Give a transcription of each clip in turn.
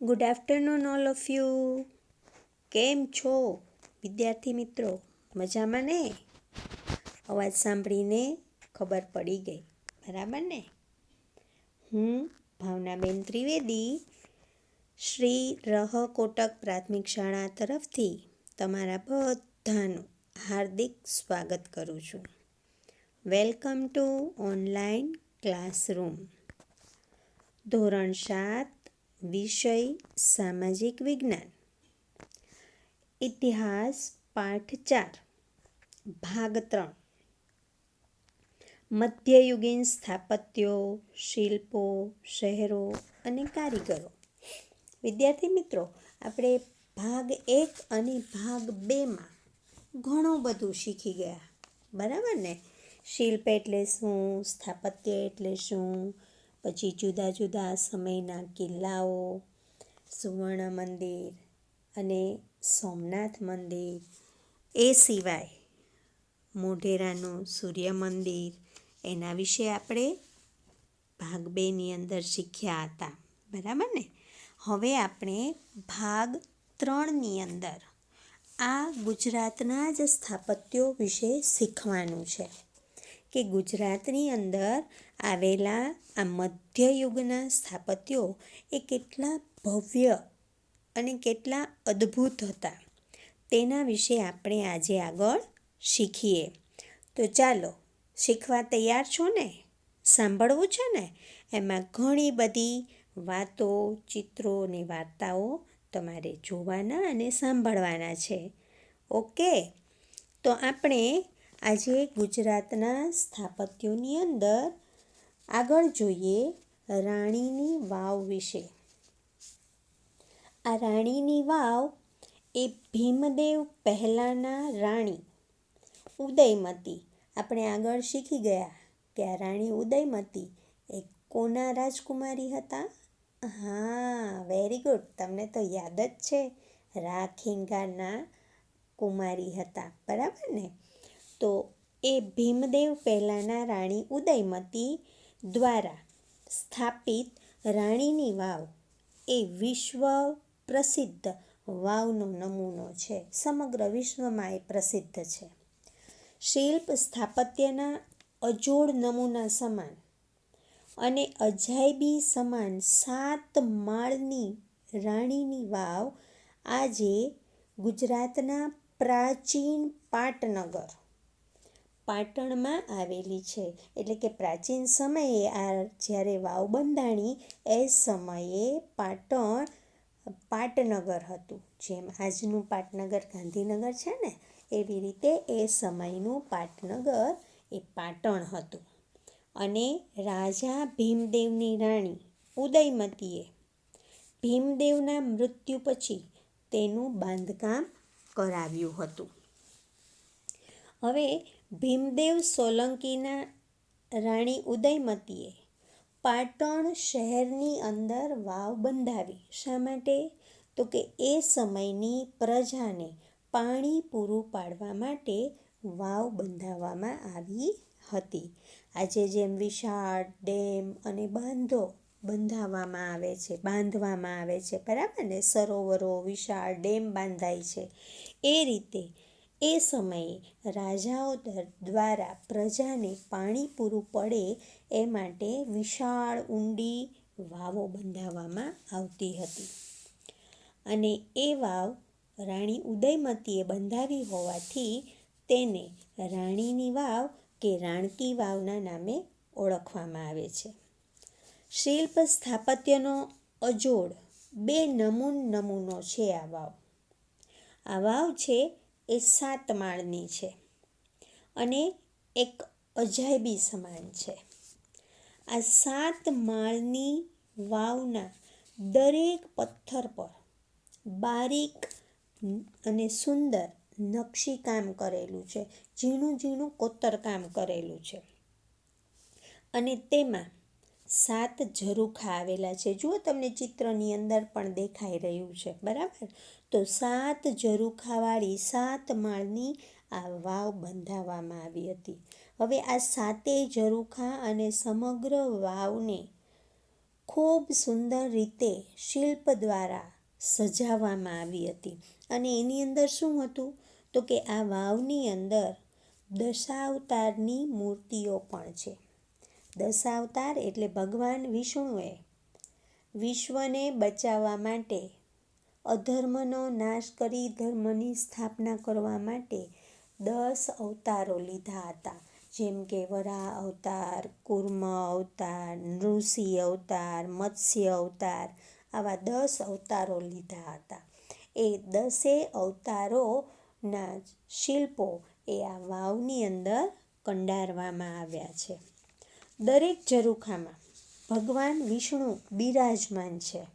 Good afternoon all of you કેમ છો? વિદ્યાર્થી મિત્રો, મજામાં ને? અવાજ સાંભળીને ખબર પડી ગઈ, બરાબર ને? હું ભાવનાબેન ત્રિવેદી, શ્રી રહ કોટક પ્રાથમિક શાળા તરફથી તમારા બધાનું હાર્દિક સ્વાગત કરું છું. વેલકમ ટુ ઓનલાઈન ક્લાસરૂમ ધોરણ સાત વિષય સામાજિક વિજ્ઞાન. ઇતિહાસ પાઠ ચાર, ભાગ ત્રણ. મધ્યયુગીન સ્થાપત્યો, શિલ્પો, શહેરો અને કારીગરો. વિદ્યાર્થી મિત્રો, આપણે ભાગ એક અને ભાગ બેમાં ઘણું બધું શીખી ગયા. બરાબર ને? શિલ્પ એટલે શું? સ્થાપત્ય એટલે શું? પછી જુદા જુદા સમયના કિલ્લાઓ, સુવર્ણ મંદિર અને સોમનાથ મંદિર. એ સિવાય મોઢેરાનું સૂર્ય મંદિર, એના વિશે આપણે ભાગ બેની અંદર શીખ્યા હતા. બરાબર ને? હવે આપણે ભાગ ત્રણની અંદર આ ગુજરાતના જ સ્થાપત્યો વિશે શીખવાનું છે. કે ગુજરાતની અંદર આવેલા આ મધ્યયુગના સ્થાપત્યો એ કેટલા ભવ્ય અને કેટલા અદ્ભુત હતા. તેના વિશે આપણે આજે આગળ શીખીએ. તો ચાલો, શીખવા તૈયાર છો ને? સાંભળવું છે ને? એમાં ઘણી બધી વાતો, ચિત્રો અને વાર્તાઓ તમારે જોવાના અને સાંભળવાના છે. ઓકે? તો આપણે આજે ગુજરાતના સ્થાપત્યોની અંદર આગળ જોઈએ રાણીની વાવ વિશે. આ રાણીની વાવ એ ભીમદેવ પહેલાંના રાણી ઉદયમતી. આપણે આગળ શીખી ગયા કે આ રાણી ઉદયમતી એ કોના રાજકુમારી હતા? હા વેરી ગુડ તમને તો યાદ જ છે. રાખીંગાના કુમારી હતા. બરાબર ને? તો એ ભીમદેવ પહેલાંના રાણી ઉદયમતી દ્વારા સ્થાપિત રાણીની વાવ. એ વિશ્વ પ્રસિદ્ધ વાવનો નમૂનો છે. સમગ્ર વિશ્વમાં એ પ્રસિદ્ધ છે. શિલ્પ સ્થાપત્યના અજોડ નમૂના સમાન અને અજાયબી સમાન સાત માળની રાણીની વાવ આજે ગુજરાતના પ્રાચીન પાટનગર પાટણમાં આવેલી છે. એટલે કે પ્રાચીન સમયે આ જ્યારે વાવ બંધાણી, એ સમયે પાટણ, પાટનગર હતું. જેમ આજનું પાટનગર ગાંધીનગર છે ને, એવી રીતે એ સમયનું પાટનગર એ પાટણ હતું. અને રાજા ભીમદેવની રાણી ઉદયમતીએ ભીમદેવના મૃત્યુ પછી તેનું બાંધકામ કરાવ્યું હતું. હવે ભીમદેવ સોલંકીના રાણી ઉદયમતીએ પાટણ શહેરની અંદર વાવ બંધાવી. શા માટે? તો કે એ સમયની પ્રજાને પાણી પૂરું પાડવા માટે વાવ બંધાવવામાં આવી હતી. આજે જેમ વિશાળ ડેમ અને બાંધો બંધાવવામાં આવે છે, બાંધવામાં આવે છે, બરાબર ને? સરોવરો, વિશાળ ડેમ બાંધાય છે. એ રીતે એ સમયે રાજાઓ દ્વારા પ્રજાને પાણી પૂરું પડે એ માટે વિશાળ ઊંડી વાવો બંધાવવામાં આવતી હતી. અને એ વાવ રાણી ઉદયમતીએ બંધાવી હોવાથી તેને રાણીની વાવ કે રાણકી વાવના નામે ઓળખવામાં આવે છે. શિલ્પ સ્થાપત્યનો અજોડ બે નમૂન નમૂનો છે આ વાવ. આ વાવ છે એ સાત માળની છે અને એક અજાયબી સમાન છે. આ સાત માળની વાવના દરેક પથ્થર પર બારીક અને સુંદર નકશીકામ કરેલું છે, ઝીણું ઝીણું કોતરકામ કરેલું છે. અને તેમાં સાત ઝરૂખા આવેલા છે. જુઓ તમને ચિત્રની અંદર પણ દેખાઈ રહ્યું છે. બરાબર? તો સાત ઝરૂખાવાળી, સાત માળની આ વાવ બંધાવવામાં આવી હતી. હવે આ સાતેય ઝરૂખા અને સમગ્ર વાવને ખૂબ સુંદર રીતે શિલ્પ દ્વારા સજાવવામાં આવી હતી. અને એની અંદર શું હતું? તો કે આ વાવની અંદર દશાવતારની મૂર્તિઓ પણ છે. દશાવતાર એટલે ભગવાન વિષ્ણુએ વિશ્વને બચાવવા માટે અધર્મનો નાશ કરી ધર્મની સ્થાપના કરવા માટે દસ અવતારો લીધા હતા. જેમ કે વરાહ અવતાર, કુર્મ અવતાર નૃષિ અવતાર, મત્સ્ય અવતાર આવા દસ અવતારો લીધા હતા. એ દસે અવતારોના શિલ્પો એ આ વાવની અંદર કંડારવામાં આવ્યા છે. દરેક ઝરૂખામાં ભગવાન વિષ્ણુ બિરાજમાન છે.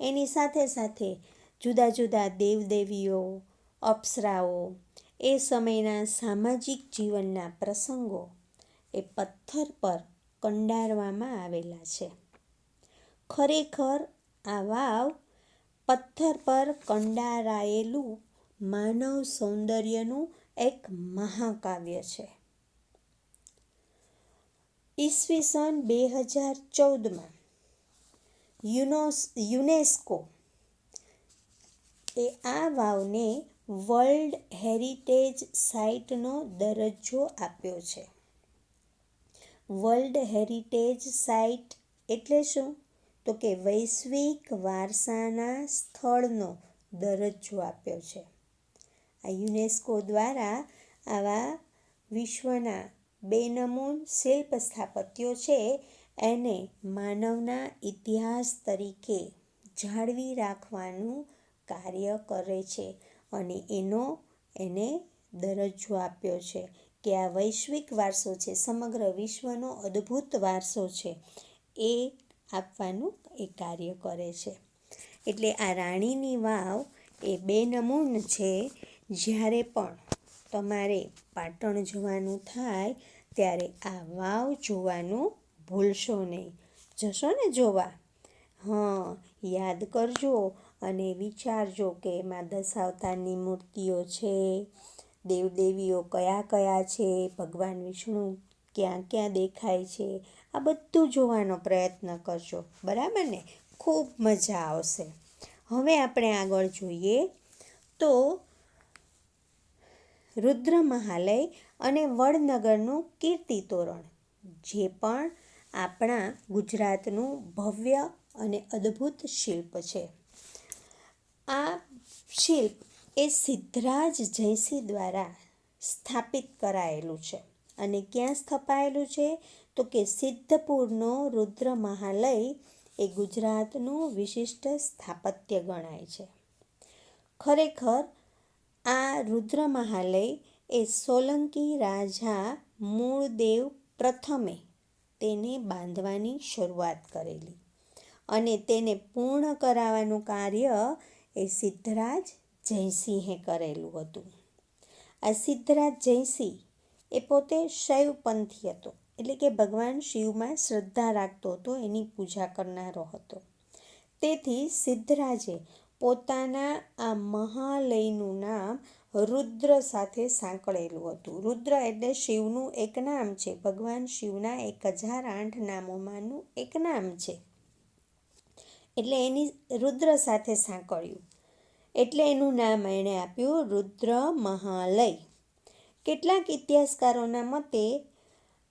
એની સાથે સાથે જુદા જુદા દેવદેવીઓ, અપ્સરાઓ, એ સમયના સામાજિક જીવનના પ્રસંગો એ પથ્થર પર કંડારવામાં આવેલા છે. ખરેખર આ વાવ પથ્થર પર કંડારાયેલું માનવ સૌંદર્યનું એક મહાકાવ્ય છે. ઈસવીસન બે હજાર ચૌદમાં યુનોસ, યુનેસ્કો એ આ વાવને વર્લ્ડ હેરિટેજ સાઇટનો દરજ્જો આપ્યો છે. વર્લ્ડ હેરિટેજ સાઇટ એટલે શું? તો કે વૈશ્વિક વારસાના સ્થળનો દરજ્જો આપ્યો છે. આ યુનેસ્કો દ્વારા આવા વિશ્વના બેનમૂન શિલ્પ સ્થાપત્યો છે એને માનવના ઇતિહાસ તરીકે જાળવી રાખવાનું કાર્ય કરે છે અને એનો એને દરજ્જો આપ્યો છે કે આ વૈશ્વિક વારસો છે, સમગ્ર વિશ્વનો અદ્ભુત વારસો છે. એ આપવાનું એ કાર્ય કરે છે. એટલે આ રાણીની વાવ એ બેનમૂન છે. જ્યારે પણ તમારે પાટણ જવાનું થાય ત્યારે આ વાવ જોવાનું ભૂલશો નહીં. જશો ને જોવા? હં, યાદ કરજો અને વિચારજો કે એમાં દશાવતારની મૂર્તિઓ છે, દેવદેવીઓ કયા કયા છે, ભગવાન વિષ્ણુ ક્યાં ક્યાં દેખાય છે, આ બધું જોવાનો પ્રયત્ન કરજો. બરાબર ને? ખૂબ મજા આવશે. હવે આપણે આગળ જોઈએ તો રુદ્ર મહાલય અને વડનગરનું કીર્તિ તોરણ જે પણ આપણા ગુજરાતનું ભવ્ય અને અદ્ભુત શિલ્પ છે. આ શિલ્પ એ સિદ્ધરાજ જયસિંહ દ્વારા સ્થાપિત કરાયેલું છે. અને ક્યાં સ્થપાયેલું છે? તો કે સિદ્ધપુરનો રુદ્ર મહાલય એ ગુજરાતનું વિશિષ્ટ સ્થાપત્ય ગણાય છે. ખરેખર, આ રુદ્ર મહાલય એ સોલંકી રાજા મૂળદેવ પ્રથમે તેને બાંધવાની શરૂઆત કરેલી અને તેને પૂર્ણ કરાવવાનું કાર્ય એ સિદ્ધરાજ જયસિંહે કરેલું હતું. આ સિદ્ધરાજ જયસિંહ એ પોતે શૈવપંથી હતો, એટલે કે ભગવાન શિવમાં શ્રદ્ધા રાખતો હતો, એની પૂજા કરનારો હતો. તેથી સિદ્ધરાજે પોતાના આ મહાલયનું નામ રુદ્ર સાથે સાંકળેલું હતું. રુદ્ર એટલે શિવનું એક નામ છે. ભગવાન શિવના એક હજાર આઠ નામોમાંનું એક નામ છે. એટલે એની રુદ્ર સાથે સાંકળ્યું. એટલે એનું નામ એણે આપ્યું રુદ્ર મહાલય. કેટલાક ઇતિહાસકારોના મતે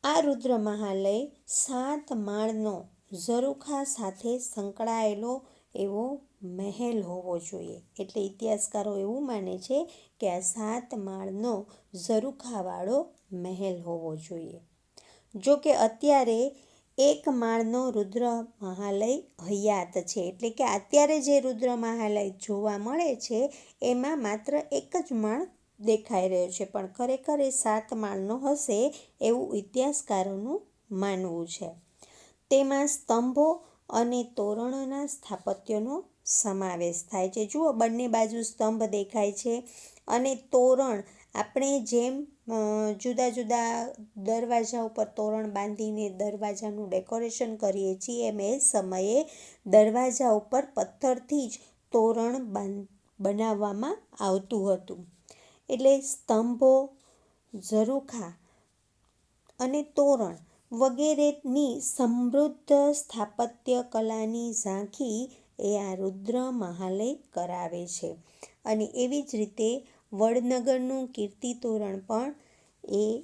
આ રુદ્ર મહાલય સાત માળનો ઝરૂખા સાથે સંકળાયેલો એવો મહેલ હોવો જોઈએ. એટલે ઇતિહાસકારો એવું માને છે કે આ સાત માળનો ઝરૂખાવાળો મહેલ હોવો જોઈએ. જો કે અત્યારે એક માળનો રુદ્ર મહાલય હયાત છે. એટલે કે અત્યારે જે રુદ્ર મહાલય જોવા મળે છે, એમાં માત્ર એક જ માળ દેખાઈ રહ્યો છે. પણ ખરેખર એ સાત માળનો હશે એવું ઇતિહાસકારોનું માનવું છે. તેમાં સ્તંભો અને તોરણોના સ્થાપત્યનો સમાવેશ થાય છે. જુઓ, બંને બાજુ સ્તંભ દેખાય છે અને તોરણ આપણે જેમ જુદા જુદા દરવાજા ઉપર તોરણ બાંધીને દરવાજાનું ડેકોરેશન કરીએ છીએ, એમ એ સમયે દરવાજા ઉપર પથ્થરથી જ તોરણ બનાવવામાં આવતું હતું. એટલે સ્તંભો, ઝરૂખા અને તોરણ વગેરેની સમૃદ્ધ સ્થાપત્ય કલાની ઝાંખી એ આ રુદ્ર મહાલય કરાવે છે. અને એવી જ રીતે વડનગરનું કીર્તિ તોરણ પણ એ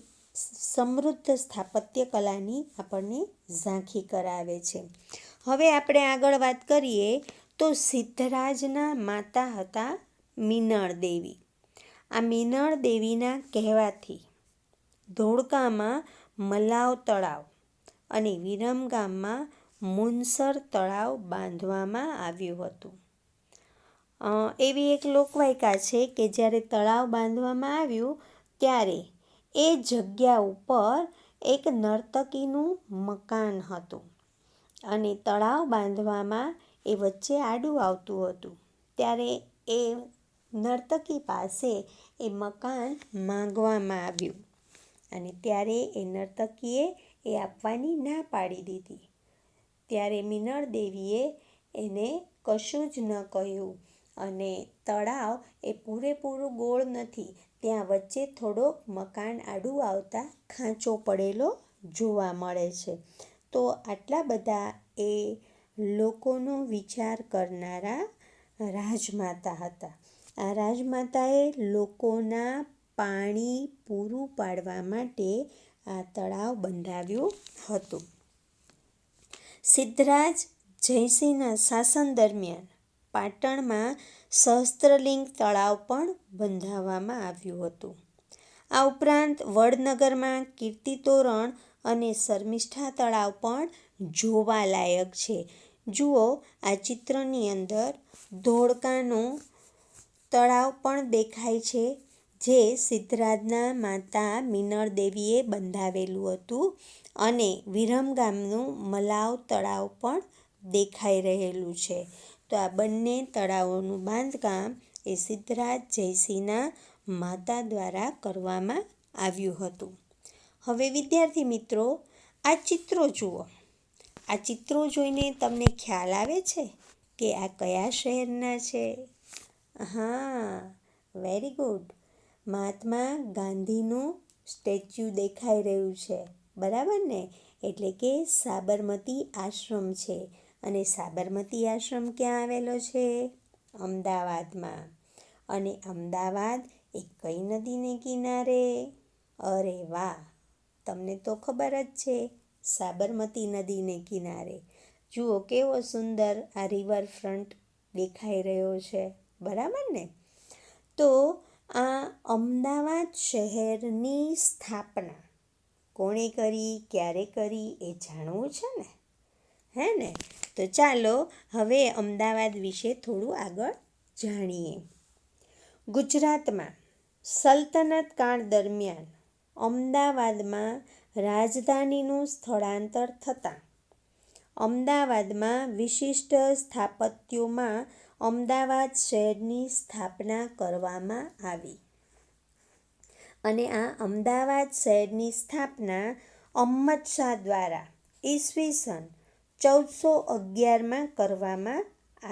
સમૃદ્ધ સ્થાપત્ય કલાની આપણને ઝાંખી કરાવે છે. હવે આપણે આગળ વાત કરીએ તો સિદ્ધરાજના માતા હતા મિનળ દેવી. આ મિનળ દેવીના કહેવાથી ધોળકામાં મલાવ તળાવ અને વિરમગામમાં મુનસર તળાવ બાંધવામાં આવ્યું હતું. એવી એક લોકવાયકા છે કે જ્યારે તળાવ બાંધવામાં આવ્યું ત્યારે એ જગ્યા ઉપર એક નર્તકીનું મકાન હતું અને તળાવ બાંધવામાં એ વચ્ચે આડું આવતું હતું. ત્યારે એ નર્તકી પાસે એ મકાન માંગવામાં આવ્યું અને ત્યારે એ નર્તકીએ એ આપવાની ના પાડી દીધી. ત્યારે મિનળ દેવીએ એને કશું જ ન કહ્યું અને તળાવ એ પૂરેપૂરું ગોળ નથી, ત્યાં વચ્ચે થોડોક મકાન આડું આવતા ખાંચો પડેલો જોવા મળે છે. તો આટલા બધા એ લોકોનો વિચાર કરનારા રાજમાતા હતા. આ રાજમાતાએ લોકોના પાણી પૂરું પાડવા માટે આ તળાવ બંધાવ્યું હતું. સિદ્ધરાજ જયસિંહના શાસન દરમિયાન પાટણમાં સહસ્ત્રલિંગ તળાવ પણ બંધાવવામાં આવ્યું હતું. આ ઉપરાંત વડનગરમાં કીર્તિતોરણ અને શર્મિષ્ઠા તળાવ પણ જોવાલાયક છે. જુઓ, આ ચિત્રની અંદર ધોળકાનું તળાવ પણ દેખાય છે. જે સિદ્ધરાજના માતા મિનળ દેવીએ બંધાવેલું હતું અને વિરમ ગામનું મલાવ તળાવ પણ દેખાઈ રહેલું છે. તો આ બંને તળાવોનું બાંધકામ એ સિદ્ધરાજ જયસિંહના માતા દ્વારા કરવામાં આવ્યું હતું. હવે વિદ્યાર્થી મિત્રો, આ ચિત્રો જુઓ. આ ચિત્રો જોઈને તમને ખ્યાલ આવે છે કે આ કયા શહેરના છે? હા વેરી ગુડ મહાત્મા ગાંધીનું સ્ટેચ્યુ દેખાઈ રહ્યું છે, બરાબર ને? એટલે કે સાબરમતી આશ્રમ છે. અને સાબરમતી આશ્રમ ક્યાં આવેલો છે? અમદાવાદમાં. અને અમદાવાદ એ કઈ નદીને કિનારે? અરે વાહ! તમને તો ખબર જ છે, સાબરમતી નદીને કિનારે. જુઓ કેવો સુંદર આ રિવરફ્રન્ટ દેખાઈ રહ્યો છે, બરાબર ને? તો આ અમદાવાદ શહેરની સ્થાપના. કોણે કરી, ક્યારે કરી એ જાણવું છે ને? હે ને? તો ચાલો હવે અમદાવાદ વિશે થોડું આગળ જાણીએ. ગુજરાતમાં સલ્તનત કાળ દરમિયાન અમદાવાદમાં રાજધાનીનું સ્થળાંતર થતાં અમદાવાદમાં વિશિષ્ટ સ્થાપત્યોમાં અમદાવાદ શહેરની સ્થાપના કરવામાં આવી. અને આ અમદાવાદ શહેરની સ્થાપના અમ્મદ શાહ દ્વારા ઈસવીસન ચૌદસો અગિયારમાં કરવામાં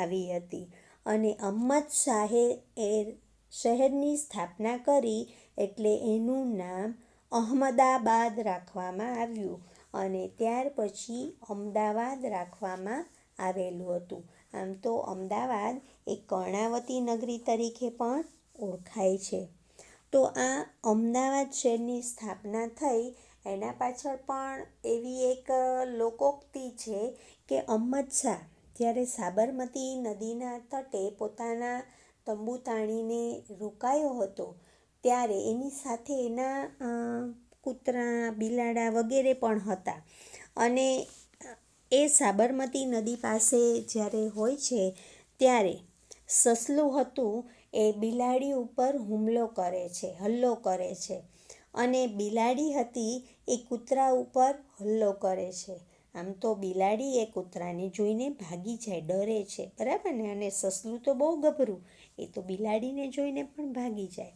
આવી હતી. અને અહમદ શાહે એ શહેરની સ્થાપના કરી એટલે એનું નામ અહમદાબાદ રાખવામાં આવ્યું. અને ત્યાર પછી અમદાવાદ રાખવામાં આવેલું હતું. આમ તો અમદાવાદ એ કર્ણાવતી નગરી તરીકે પણ ઓળખાય છે. તો આ અમદાવાદ શહેરની સ્થાપના થઈ, એના પાછળ પણ એવી એક લોકોક્તિ છે કે અહમદ શાહ જ્યારે સાબરમતી નદીના તટે પોતાના તંબુ તાણીને રોકાયો હતો, ત્યારે એની સાથે એના કૂતરા, બિલાડા વગેરે પણ હતા. અને એ સાબરમતી નદી પાસે જ્યારે હોય છે, ત્યારે સસલું હતું એ બિલાડી ઉપર હુમલો કરે છે, હલ્લો કરે છે. અને બિલાડી હતી એ કૂતરા ઉપર હલ્લો કરે છે. આમ તો બિલાડી એ કૂતરાને જોઈને ભાગી જાય, ડરે છે, બરાબર ને? અને સસલું તો બહુ ગભરું, એ તો બિલાડીને જોઈને પણ ભાગી જાય.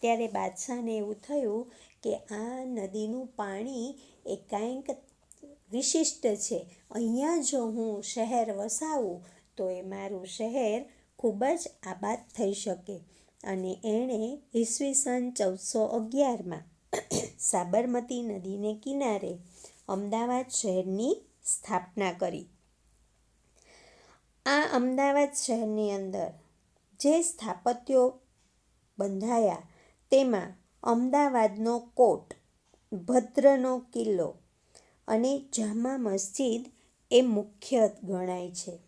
ત્યારે બાદશાહને એવું થયું કે આ નદીનું પાણી એ કાંઈક વિશિષ્ટ છે. અહીંયા જો હું શહેર વસાવું, તો એ મારું શહેર ખૂબ જ આબાદ થઈ શકે. અને એણે ઈસવીસન ચૌદસો અગિયારમાં સાબરમતી નદીને કિનારે અમદાવાદ શહેરની સ્થાપના કરી. આ અમદાવાદ શહેરની અંદર જે સ્થાપત્યો બંધાયા, તેમાં અમદાવાદનો કોટ, ભદ્રનો કિલ્લો અને જામા મસ્જિદ એ મુખ્ય ગણાય છે.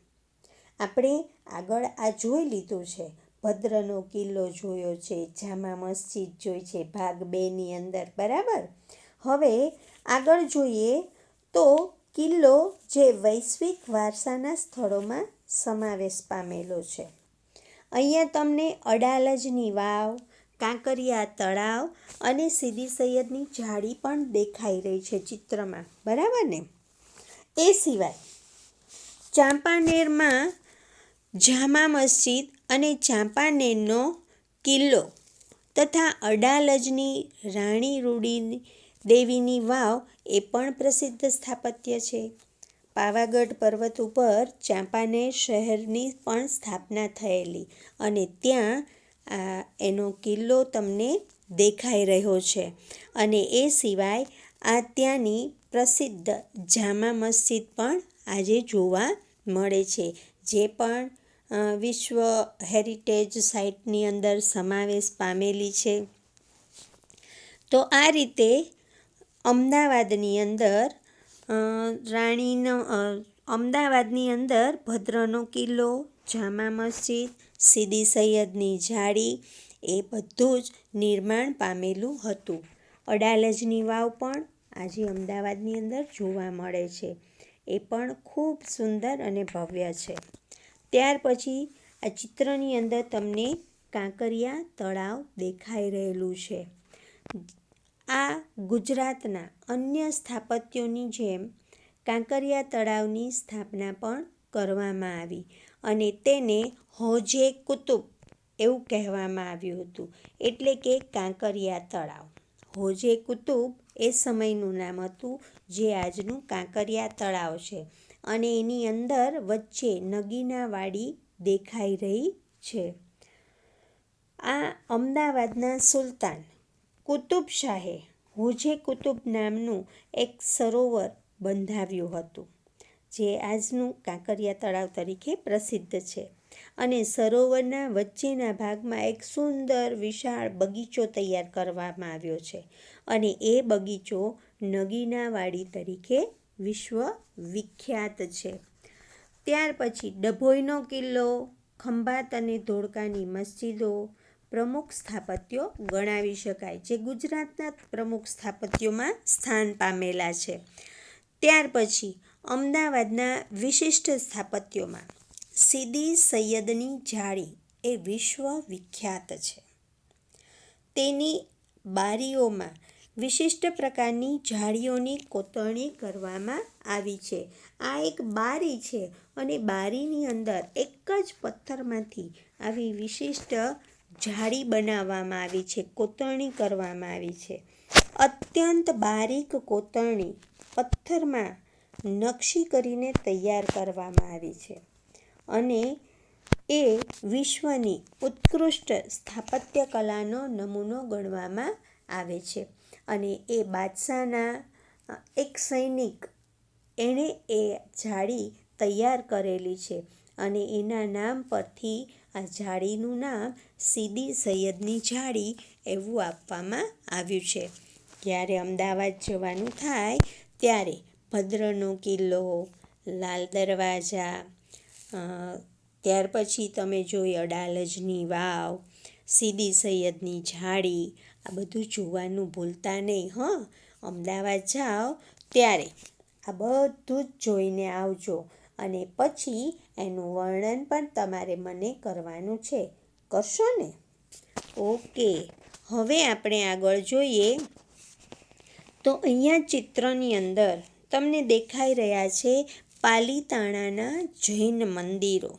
આપણે આગળ આ જોઈ લીધું છે. ભદ્રનો કિલ્લો જોયો છે, જામા મસ્જિદ જોઈ છે, ભાગ બેની અંદર, બરાબર? હવે આગળ જોઈએ તો કિલ્લો જે વૈશ્વિક વારસાના સ્થળોમાં સમાવેશ પામેલો છે. અહીંયા તમને અડાલજની વાવ કાંકરિયા, તળાવ અને સીદી સૈયદની જાળી પણ દેખાઈ રહી છે ચિત્રમાં. બરાબર ને? એ સિવાય ચાંપાનેરમાં જામા મસ્જિદ અને ચાંપાનેરનો કિલ્લો તથા અડાલજની રાણી રૂડી દેવીની વાવ એ પણ પ્રસિદ્ધ સ્થાપત્ય છે. પાવાગઢ પર્વત ઉપર ચાંપાનેર શહેરની પણ સ્થાપના થયેલી અને ત્યાં એનો કિલ્લો તમને દેખાઈ રહ્યો છે. અને એ સિવાય આ ત્યાંની પ્રસિદ્ધ જામા મસ્જિદ પણ આજે જોવા મળે છે. જે પણ વિશ્વ હેરિટેજ સાઇટની અંદર સમાવેશ પામેલી છે. તો આ રીતે અમદાવાદની અંદર રાણીનો અમદાવાદની અંદર ભદ્રનો કિલ્લો, જામા મસ્જિદ સીદી સૈયદની જાળી એ બધું જ નિર્માણ પામેલું હતું. અડાલજની વાવ પણ આજે અમદાવાદની અંદર જોવા મળે છે. એ પણ ખૂબ સુંદર અને ભવ્ય છે. ત્યાર પછી આ ચિત્રની અંદર તમને કાંકરિયા તળાવ દેખાઈ રહેલું છે. આ ગુજરાતના અન્ય સ્થાપત્યોની જેમ કાંકરિયા તળાવની સ્થાપના પણ કરવામાં આવી. અને તેને હોજે કુતુબ એવું કહેવામાં આવ્યું હતું. એટલે કે કાંકરિયા તળાવ. હોજે કુતુબ એ સમયનું નામ હતું જે આજનું કાંકરિયા તળાવ છે અને એની અંદર વચ્ચે નગીનાવાડી દેખાઈ રહી છે. આ અમદાવાદના સુલતાન કુતુબ શાહે હોજે કુતુબ નામનું એક સરોવર બંધાવ્યું હતું. જે આજનું કાંકરિયા તળાવ તરીકે પ્રસિદ્ધ છે. અને સરોવરના વચ્ચેના ભાગમાં એક સુંદર વિશાળ બગીચો તૈયાર કરવામાં આવ્યો છે અને એ બગીચો નગીનાવાડી તરીકે વિશ્વ વિખ્યાત છે. ત્યાર પછી ડભોઈનો કિલ્લો, ખંભાત અને ધોળકાની મસ્જિદો પ્રમુખ સ્થાપત્યો ગણાવી શકાય, જે ગુજરાતના પ્રમુખ સ્થાપત્યોમાં સ્થાન પામેલા છે. ત્યાર પછી અમદાવાદના વિશિષ્ટ સ્થાપત્યોમાં સીદી સૈયદની જાળી એ વિશ્વ વિખ્યાત છે. તેની બારીઓમાં વિશિષ્ટ પ્રકારની જાળીઓની કોતરણી કરવામાં આવી છે. આ એક બારી છે અને બારીની અંદર એક જ પથ્થરમાંથી આવી વિશિષ્ટ જાળી બનાવવામાં આવી છે, કોતરણી કરવામાં આવી છે. અત્યંત બારીક કોતરણી પથ્થરમાં નકશી કરીને તૈયાર કરવામાં આવી છે અને એ વિશ્વની ઉત્કૃષ્ટ સ્થાપત્ય કલાનો નમૂનો ગણવામાં આવે છે. અને એ બાદશાહના એક સૈનિક એણે એ જાળી તૈયાર કરેલી છે અને એના નામ પરથી આ જાળીનું નામ સીદી સૈયદની જાળી એવું આપવામાં આવ્યું છે. જ્યારે અમદાવાદ જવાનું થાય ત્યારે ભદ્રનો કિલ્લો, લાલ દરવાજા ત્યાર પછી તમે જોઈ અડાલજની વાવ, સીદી સૈયદની જાળી આ બધું જોવાનું ભૂલતા નહીં, હં. અમદાવાદ જાઓ ત્યારે આ બધું જ જોઈને આવજો અને પછી એનું વર્ણન પણ તમારે મને કરવાનું છે. કરશો ને? ઓકે, હવે આપણે આગળ જોઈએ. તો અહીંયા ચિત્રની અંદર તમને દેખાઈ રહ્યા છે પાલીતાણાના જૈન મંદિરો.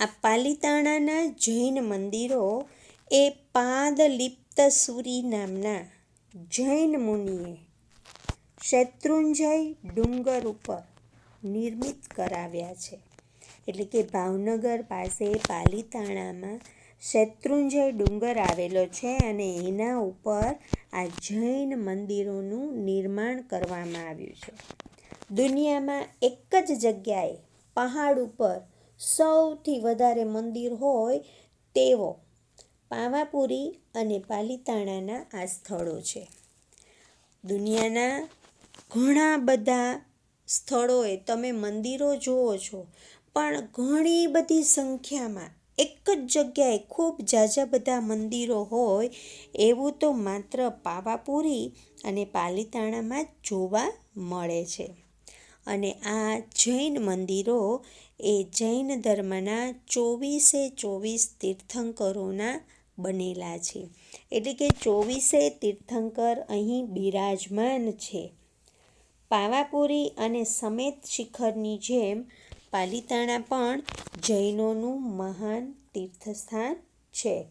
આ પાલીતાણાના જૈન મંદિરો એ પાદલિપ્તસુરી નામના જૈન મુનિએ શત્રુંજય ડુંગર ઉપર નિર્મિત કરાવ્યા છે. એટલે કે ભાવનગર પાસે પાલીતાણામાં શત્રુંજય ડુંગર આવેલો છે અને એના ઉપર આ જૈન મંદિરોનું નિર્માણ કરવામાં આવ્યું છે. દુનિયામાં એક જ જગ્યાએ પહાડ ઉપર સૌથી વધારે મંદિર હોય તેવો પાવાપુરી અને પાલીતાણાના આ સ્થળો છે. દુનિયાના ઘણા બધા સ્થળોએ તમે મંદિરો જુઓ છો, પણ ઘણી બધી સંખ્યામાં એક જ જગ્યાએ ખૂબ ઝાઝા બધા મંદિરો હોય, એવું તો માત્ર પાવાપુરી અને પાલીતાણામાં જોવા મળે છે. અને આ જૈન મંદિરો એ જૈન ધર્મના ચોવીસે ચોવીસ તીર્થંકરોના બનેલા છે. એટલે કે ચોવીસે તીર્થંકર અહીં બિરાજમાન છે. પાવાપુરી અને સમેત શિખરની જેમ પાલીતાણા પણ જૈનોનું મહાન તીર્થસ્થાન છે.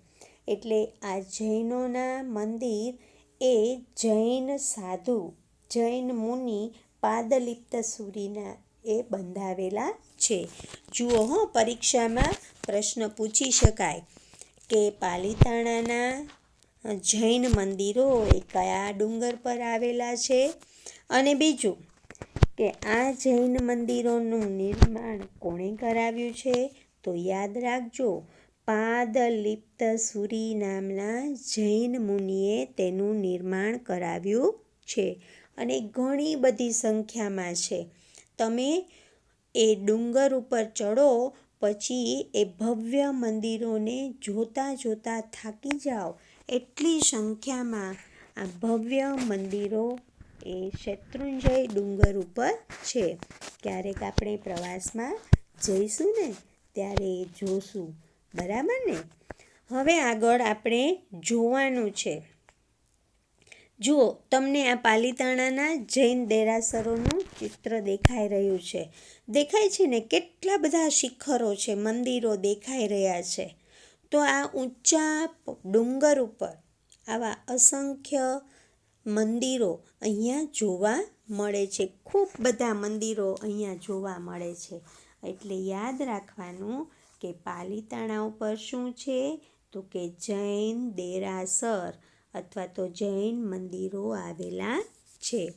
એટલે આ જૈનોના મંદિર એ જૈન સાધુ, જૈન મુનિ પાદલિપ્ત સૂરીના એ બંધાવેલા છે. જુઓ હો, પરીક્ષામાં પ્રશ્ન પૂછી શકાય કે પાલીતાણાના જૈન મંદિરો એ કયા ડુંગર પર આવેલા છે? અને બીજું કે આ જૈન મંદિરોનું નિર્માણ કોણે કરાવ્યું છે? તો યાદ રાખજો, પાદલિપ્ત સુરી નામના જૈન મુનિએ તેનું નિર્માણ કરાવ્યું છે અને ઘણી બધી સંખ્યામાં છે. તમે એ ડુંગર ઉપર ચડો, પછી એ ભવ્ય મંદિરોને જોતાં જોતાં થાકી જાઓ. એટલી સંખ્યામાં આ ભવ્ય મંદિરો એ શત્રુંજય ડુંગર ઉપર છે. ક્યારેક આપણે પ્રવાસમાં જઈશું ને, ત્યારે જોશું. બરાબર ને? હવે આગળ આપણે જોવાનું છે. જુઓ, તમને આ પાલીતાણાના જૈન દેરાસરોનું ચિત્ર દેખાઈ રહ્યું છે. દેખાય છે ને કેટલા બધા શિખરો છે, મંદિરો દેખાઈ રહ્યા છે. તો આ ઊંચા ડુંગર ઉપર આવા અસંખ્ય મંદિરો અહીંયા જોવા મળે છે. ખૂબ બધા મંદિરો અહીંયા જોવા મળે છે. એટલે યાદ રાખવાનું કે પાલીતાણા ઉપર શું છે? તો કે જૈન દેરાસર અથવા તો જૈન મંદિરો આવેલા છે.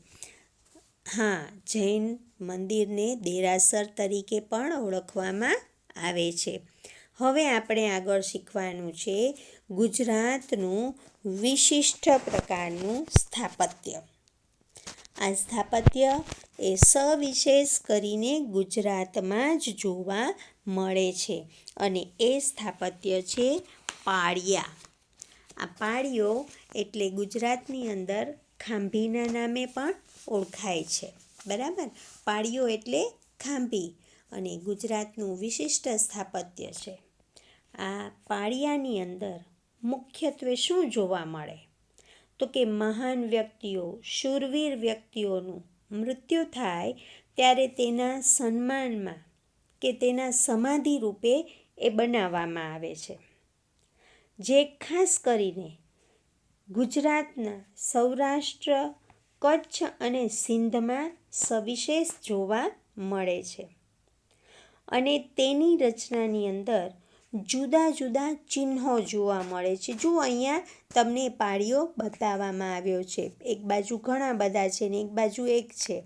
હા, જૈન મંદિરને દેરાસર તરીકે પણ ઓળખવામાં આવે છે. હવે આપણે આગળ શીખવાનું છે ગુજરાતનું વિશિષ્ટ પ્રકારનું સ્થાપત્ય. આ સ્થાપત્ય એ સવિશેષ કરીને ગુજરાતમાં જ જોવા મળે છે અને એ સ્થાપત્ય છે પાળિયા. આ પાળીઓ એટલે ગુજરાતની અંદર ખાંભીના નામે પણ ઓળખાય છે. બરાબર? પાળીઓ એટલે ખાંભી અને ગુજરાતનું વિશિષ્ટ સ્થાપત્ય છે. આ પાળિયાની અંદર મુખ્યત્વે શું જોવા મળે? તો કે મહાન વ્યક્તિઓ, શૂરવીર વ્યક્તિઓનું મૃત્યુ થાય ત્યારે તેના સન્માનમાં કે તેના સમાધિ રૂપે એ બનાવવામાં આવે છે. જે ખાસ કરીને ગુજરાતના સૌરાષ્ટ્ર, કચ્છ અને સિંધમાં સવિશેષ જોવા મળે છે. અને તેની રચનાની અંદર જુદા જુદા ચિહ્નો જોવા મળે છે. જુઓ અહીંયા તમને પાળીઓ બતાવવામાં આવ્યો છે. એક બાજુ ઘણા બધા છે ને એક બાજુ એક છે.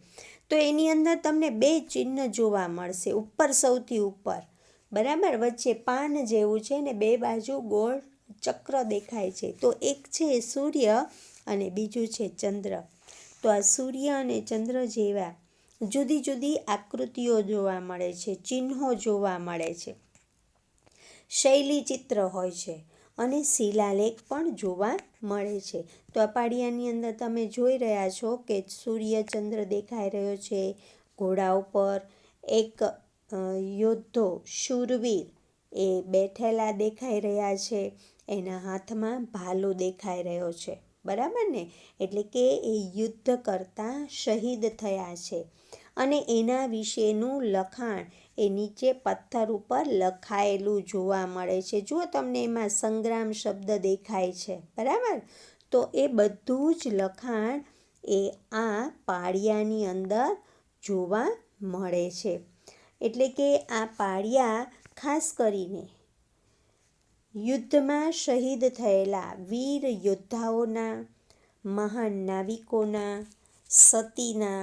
તો એની અંદર તમને બે ચિહ્ન જોવા મળશે, ઉપર સૌથી ઉપર. બરાબર? વચ્ચે પાન જેવું છે ને બે બાજુ ગોળ ચક્ર દેખાય છે. તો એક છે સૂર્ય અને બીજું છે ચંદ્ર. તો આ સૂર્ય અને ચંદ્ર જેવા જુદી જુદી આકૃતિઓ જોવા મળે છે, ચિહ્નો જોવા મળે છે. શૈલી ચિત્ર હોય છે. અને શિલાલેખ પણ જોવા મળે છે. તો આ પાડિયાની અંદર તમે જોઈ રહ્યા છો કે સૂર્યચંદ્ર દેખાઈ રહ્યો છે. ઘોડા ઉપર એક યોદ્ધો શૂરવીર એ બેઠેલા દેખાઈ રહ્યા છે. એના હાથમાં ભાલો દેખાઈ રહ્યો છે. બરાબર ને? એટલે કે એ યુદ્ધ કરતાં શહીદ થયા છે. અને એના વિશેનું લખાણ એ નીચે પથ્થર ઉપર લખાયેલું જોવા મળે છે. જો તમને એમાં સંગ્રામ શબ્દ દેખાય છે, બરાબર? તો એ બધું જ લખાણ એ આ પાળિયાની અંદર જોવા મળે છે. એટલે કે આ પાળિયા ખાસ કરીને યુદ્ધમાં શહીદ થયેલા વીર યોદ્ધાઓના, મહાન નાવિકોના, સતીના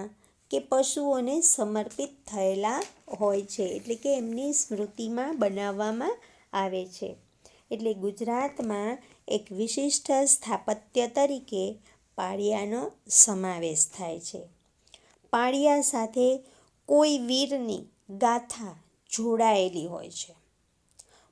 કે પશુઓને સમર્પિત થયેલા હોય છે, એટલે કે એમની સ્મૃતિમાં બનાવવામાં આવે છે. એટલે ગુજરાતમાં એક વિશિષ્ટ સ્થાપત્ય તરીકે પાળિયાનો સમાવેશ થાય છે. પાળિયા સાથે કોઈ વીરની ગાથા જોડાયેલી હોય છે.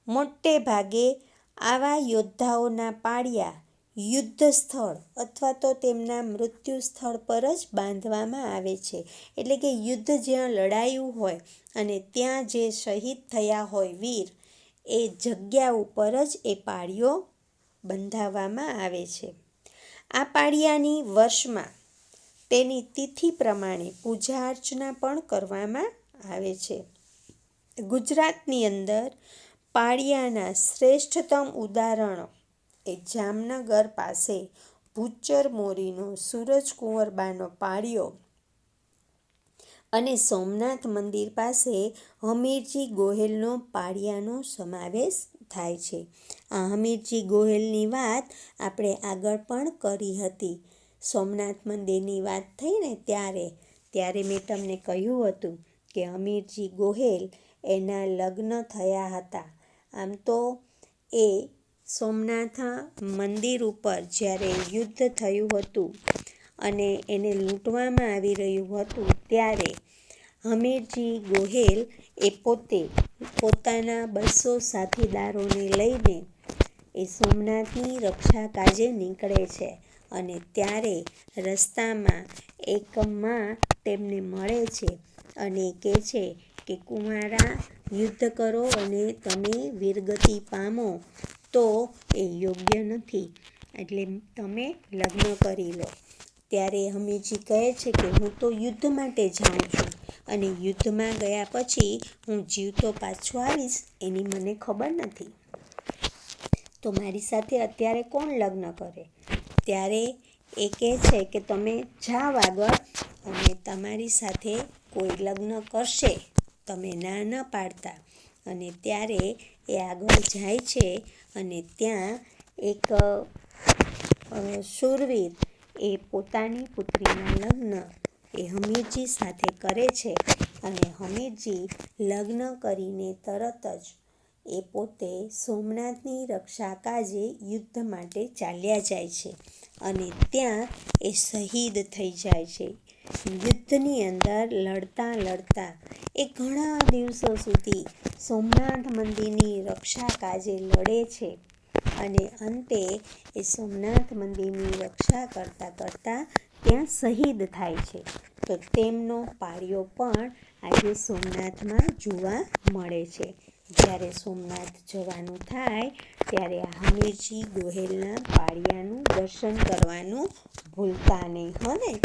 મોટે ભાગે આવા યોદ્ધાઓના પાળિયા યુદ્ધ સ્થળ અથવા તો તેમના મૃત્યુ સ્થળ પર જ બાંધવામાં આવે છે. એટલે કે યુદ્ધ જ્યાં લડાયું હોય અને ત્યાં જે શહીદ થયા હોય વીર, એ જગ્યા ઉપર જ એ પાળીઓ બંધાવવામાં આવે છે. આ પાળિયાની વર્ષમાં તેની તિથિ પ્રમાણે પૂજા અર્ચના પણ કરવામાં આવે છે. ગુજરાતની અંદર પાળિયાના શ્રેષ્ઠતમ ઉદાહરણો એ જામનગર પાસે ભૂચર મોરીનો સૂરજ કુંવરબાનો પાળિયો અને સોમનાથ મંદિર પાસે હમીરજી ગોહેલનો પાળિયાનો સમાવેશ થાય છે. આ હમીરજી ગોહેલની વાત આપણે આગળ પણ કરી હતી. સોમનાથ મંદિરની વાત થઈ ને ત્યારે ત્યારે મેં તમને કહ્યું હતું કે હમીરજી ગોહેલ એના લગ્ન થયા હતા. આમ તો એ સોમનાથ મંદિર ઉપર જ્યારે યુદ્ધ થયું હતું અને એને લૂંટવામાં આવી રહ્યું હતું, ત્યારે હમીરજી ગોહેલ એ પોતે પોતાના બસો સાથીદારોને લઈને એ સોમનાથની રક્ષા કાજે નીકળે છે અને ત્યારે રસ્તામાં એક માં તેમને મળે છે અને કહે છે કે, કુંવારા, યુદ્ધ કરો અને તમે વીરગતિ પામો. તો એ યોગ્ય નથી. એટલે તમે લગ્ન કરી લો. ત્યારે હમીજી કહે છે કે હું તો યુદ્ધ માટે જાઉં છું અને યુદ્ધમાં ગયા પછી હું જીવતો પાછો આવીશ, એની મને ખબર નથી. તો મારી સાથે અત્યારે કોણ લગ્ન કરે? ત્યારે એ કહે છે કે તમે જાઓ આગળ અને તમારી સાથે કોઈ લગ્ન કરશે, તમે ના ન પાડતા. અને ત્યારે એ આગળ જાય છે અને ત્યાં એક શૂરવીર એ પોતાની પુત્રીના લગ્ન એ હમીરજી સાથે કરે છે અને હમીરજી લગ્ન કરીને તરત જ એ પોતે સોમનાથની રક્ષા કાજે યુદ્ધ માટે ચાલ્યા જાય છે અને ત્યાં એ શહીદ થઈ જાય છે. યુદ્ધની અંદર લડતા લડતા એ ઘણા દિવસો સુધી સોમનાથ મંદિરની રક્ષા કાજે લડે છે અને અંતે એ સોમનાથ મંદિરની રક્ષા કરતાં કરતાં ત્યાં શહીદ થાય છે. તો તેમનો પાળિયો પણ આજે સોમનાથમાં જોવા મળે છે. જ્યારે સોમનાથ જવાનું થાય, ત્યારે હમીરજી ગોહેલના પાળિયાનું દર્શન કરવાનું ભૂલતા નહીં હોને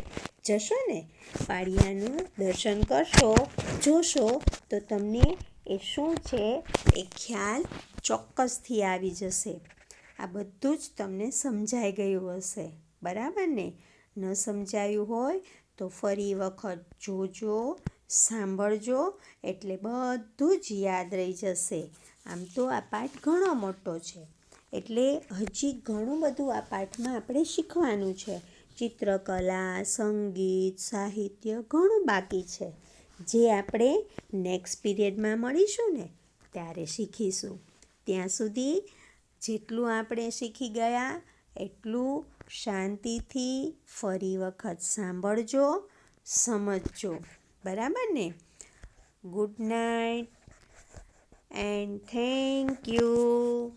જશો ને? પાળિયાનું દર્શન કરશો, જોશો, તો તમને એ શું છે? એ ખ્યાલ ચોક્કસથી આવી જશે. આ બધું જ તમને સમજાઈ ગયું હશે. બરાબર ને? ન સમજાયું હોય તો ફરી વખત જોજો, સાંભળજો, એટલે બધું જ યાદ રહી જશે. આમ તો આ પાઠ ઘણો મોટો છે. એટલે હજી ઘણું બધું આ પાઠમાં આપણે શીખવાનું છે. ચિત્રકલા, સંગીત, સાહિત્ય ઘણું બાકી છે. જે આપણે નેક્સ્ટ પીરિયડમાં મળીશું ને, ત્યારે શીખીશું. ત્યાં સુધી જેટલું આપણે શીખી ગયા, એટલું શાંતિથી ફરી વખત સાંભળજો, સમજજો. બરાબર ને? Good night and thank you